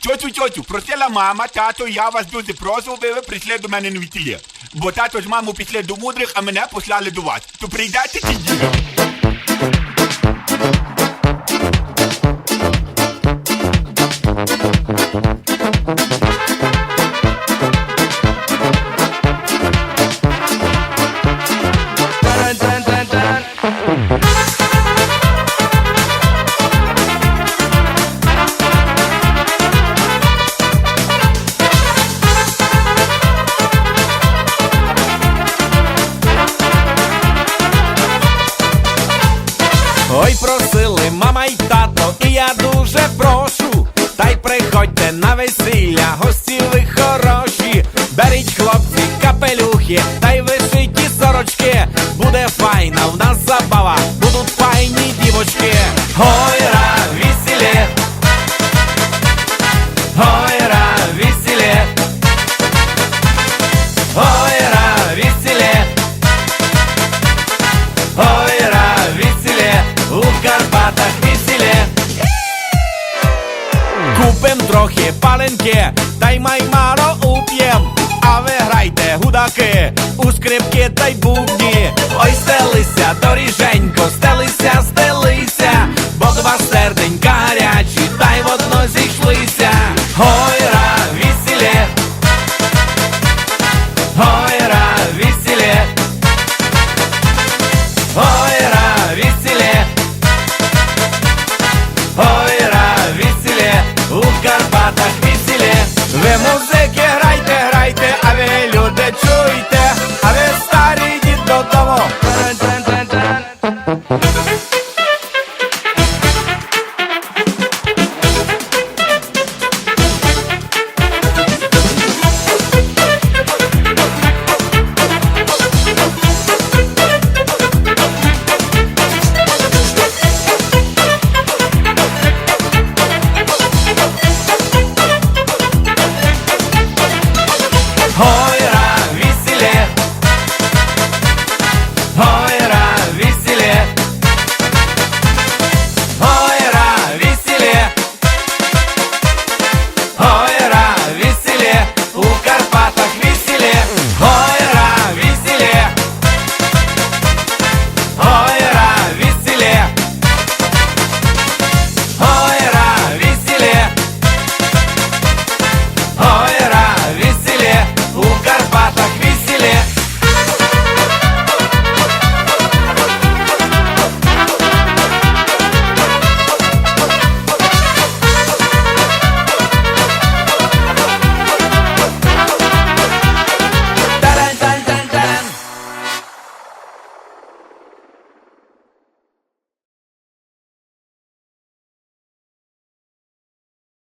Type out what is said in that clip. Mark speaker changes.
Speaker 1: Тьотю, тьотю, просила мама, тато, я вас дуже прошу, ви, ви прийшли до мене на весілля. Бо тато з мамою пішли до мудрих, а мене послали до вас. То прийдете чи ні?
Speaker 2: Я дуже прошу. Та й приходьте на весілля, гості ви хороші. Беріть хлопці капелюхи, та й вишиті Купим трохи паленки, та й маймаро уп'єм. А ви грайте гудаки, у скрипки та й бубні. Ой, стелися, доріженько, стелися, Ой,